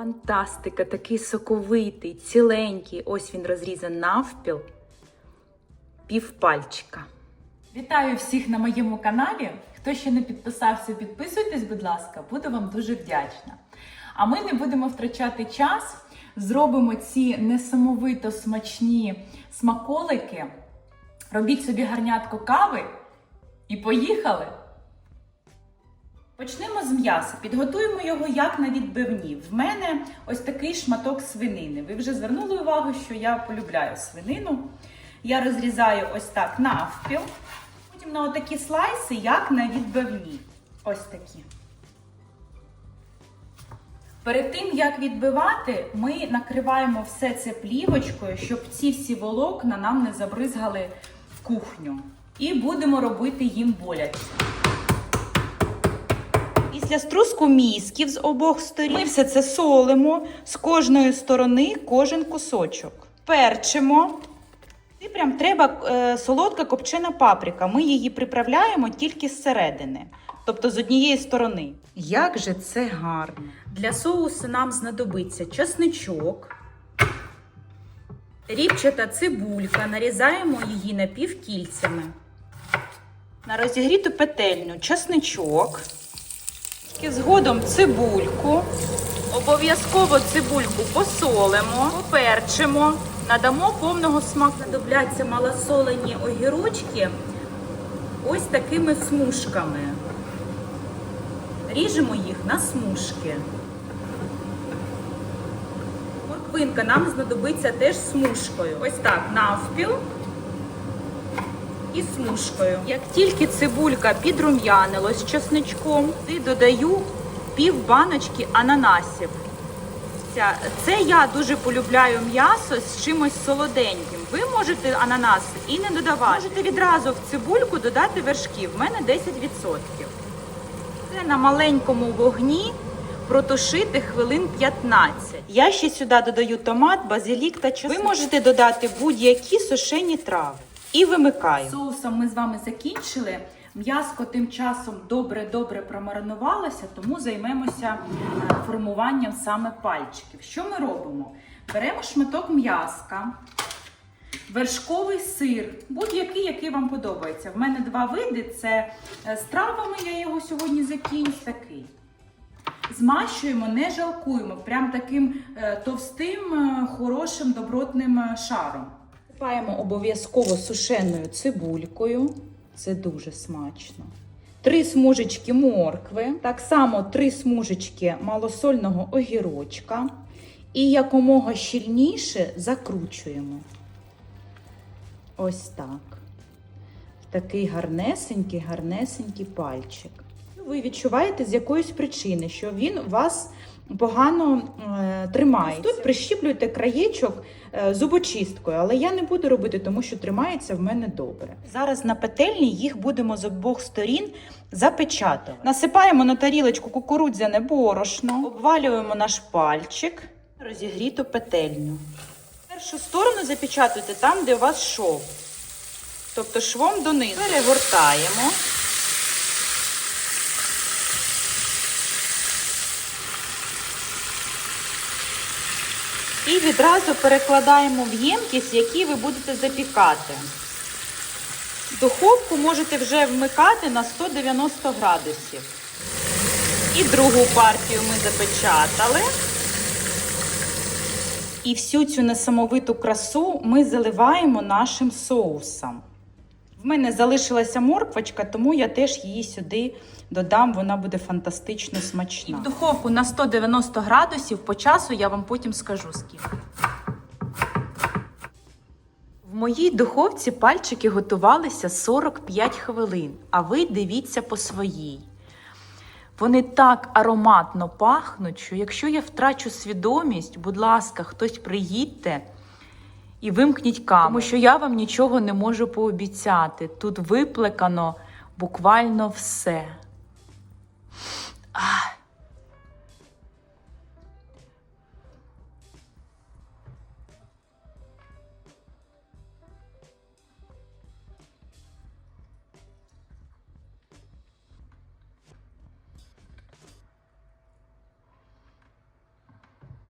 Фантастика, такий соковитий, ціленький. Ось він розрізаний навпіл, півпальчика. Вітаю всіх на моєму каналі. Хто ще не підписався, підписуйтесь, будь ласка, буду вам дуже вдячна. А ми не будемо втрачати час. Зробимо ці несамовито смачні смаколики. Робіть собі гарнятку кави і поїхали! Почнемо з м'яса. Підготуємо його як на відбивні. В мене ось такий шматок свинини. Ви вже звернули увагу, що я полюбляю свинину. Я розрізаю ось так навпіл. Потім на отакі слайси, як на відбивні. Ось такі. Перед тим, як відбивати, ми накриваємо все це плівочкою, щоб ці всі волокна нам не забризгали в кухню. І будемо робити їм боляче. Після струску мізків з обох сторін ми все це солимо з кожної сторони кожен кусочок. Перчимо. І прям треба е, солодка копчена паприка. Ми її приправляємо тільки зсередини, тобто з однієї сторони. Як же це гарно! Для соусу нам знадобиться чесничок, рібчата цибулька, нарізаємо її напівкільцями. На розігріту петельню чесничок. Згодом цибульку. Обов'язково цибульку посолимо, поперчимо, надамо повного смаку. Знадобляться малосолені огірочки ось такими смужками. Ріжемо їх на смужки. Морквинка нам знадобиться теж смужкою. Ось так, навпіл і смужкою. Як тільки цибулька підрум'янилась з чесничком, і додаю пів баночки ананасів. Це я дуже полюбляю м'ясо з чимось солоденьким. Ви можете ананас і не додавати. Можете відразу в цибульку додати вершків. В мене 10%. Це на маленькому вогні протушити хвилин 15. Я ще сюди додаю томат, базилік та чеснок. Ви можете додати будь-які сушені трави. І вимикаю. Соусом ми з вами закінчили. М'яско тим часом добре-добре промаринувалося, тому займемося е, формуванням саме пальчиків. Що ми робимо? Беремо шматок м'яска, вершковий сир, будь-який, який вам подобається. В мене два види: це е, з травами, я його сьогодні закінчу, такий. Змащуємо, не жалкуємо, прям таким е, товстим, е, хорошим, добротним е, шаром. Посипаємо обов'язково сушеною цибулькою. Це дуже смачно. Три смужечки моркви, так само три смужечки малосольного огірочка. І якомога щільніше закручуємо. Ось так. Такий гарнесенький, гарнесенький пальчик. Ви відчуваєте з якоїсь причини, що він вас погано е, тримається. Тут прищіплюйте краєчок е, зубочисткою, але я не буду робити, тому що тримається в мене добре. Зараз на петельні їх будемо з обох сторін запечатувати. Насипаємо на тарілочку кукурудзяне борошно, обвалюємо наш пальчик, розігріту петельню. Першу сторону запечатуйте там, де у вас шов. Тобто швом донизу. Перегортаємо. І відразу перекладаємо в ємкість, які ви будете запікати. Духовку можете вже вмикати на 190 градусів. І другу партію ми запечатали. І всю цю несамовиту красу ми заливаємо нашим соусом. В мене залишилася морквочка, тому я теж її сюди додам, вона буде фантастично смачна. І в духовку на 190 градусів по часу я вам потім скажу скільки. В моїй духовці пальчики готувалися 45 хвилин, а ви дивіться по своїй. Вони так ароматно пахнуть, що якщо я втрачу свідомість, будь ласка, хтось приїдьте і вимкніть камеру, тому що я вам нічого не можу пообіцяти. Тут виплекано буквально все.